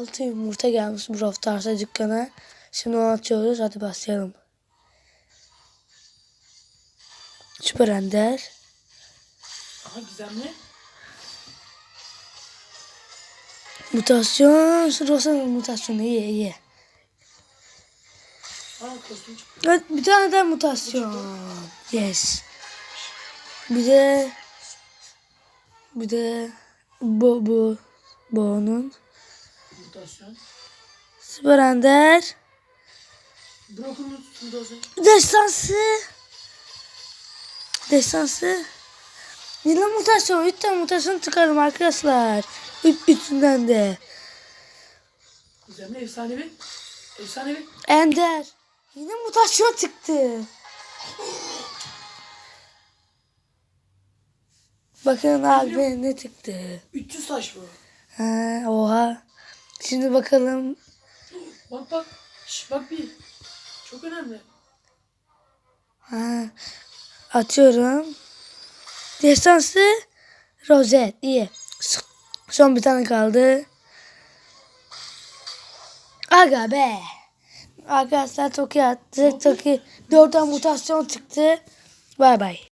Altı yumurta gelmiş Brawl Stars'a dükkana. Şimdi onu açıyoruz. Hadi başlayalım. Süper Ender. Aha gizemli. Mutasyon. Rosan'ın mutasyonu iyi iyi. Aa. Evet, bir tane daha mutasyon. Yes. Bir de bir de bu bu bu onun. Mutasyon. Süper Ender. Brock'un mutasyon. Destansı. Destansı. Yine mutasyon. Üç tane mutasyon çıkarım arkadaşlar. Üç, üçünden de. Gizemli efsanevi. Efsanevi. Ender. Yine mutasyon çıktı. Bakın abi ne çıktı. 300 taş bu. Ha, oha. Şimdi bakalım. Bak bak. Şş, bak bir. Çok önemli. Ha, atıyorum. Destansı rozet. İyi. Son bir tane kaldı. Aga be. Arkadaşlar çok iyi attı. Çok iyi. Dört tane mutasyon çıktı. Bay bay.